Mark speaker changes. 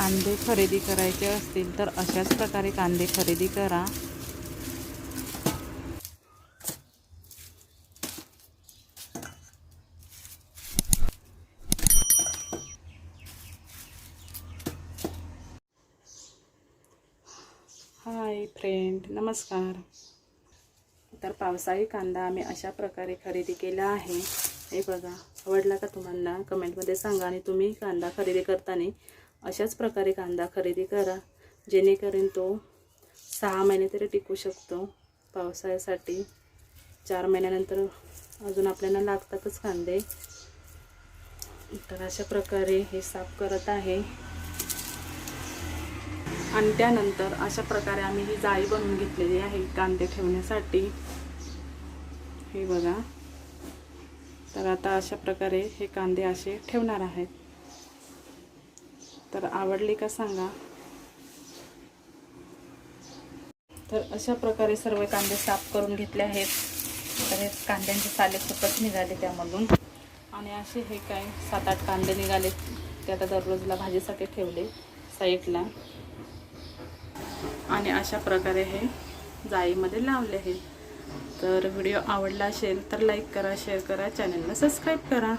Speaker 1: कांदे खरेदी करायचे असतील तर अशाच प्रकारे कांदे खरेदी करा. हाय फ्रेंड नमस्कार. तर पावसाळी कांदा आम्ही अशा प्रकारे खरेदी केला आहे. हे बघा आवडला का तुम्हाला? कमेंटमध्ये सांगा आणि तुम्ही कांदा खरेदी करताना अशाच प्रकारे कांदा खरेदी करा. जेणेकरून तो सहा महिने तरी टिकू शकतो. पावसाळ्यासाठी चार महिन्यानंतर अजून आपल्याला लागतातच कांदे. तर अशा प्रकारे हे साफ करत आहे. आणि त्यानंतर अशा प्रकारे आम्ही ही जाळी बनवून घेतलेली आहे कांदे ठेवण्यासाठी. हे बघा. तर आता अशा प्रकारे हे कांदे असे ठेवणार आहेत. तर आवडली का सांगा. तर अशा प्रकारे सर्व कांदे साफ करून घेतले आहेत. तर हे कांद्यांचे साले खूपच निघाले त्यामधून. आणि असे हे काय सात आठ कांदे निघाले. ते आता दररोजला भाजीसाठी ठेवले साईडला. आणि अशा प्रकारे हे जाळीमध्ये लावले आहेत. तर व्हिडिओ आवडला असेल तर लाईक करा शेअर करा चॅनलला सबस्क्राईब करा.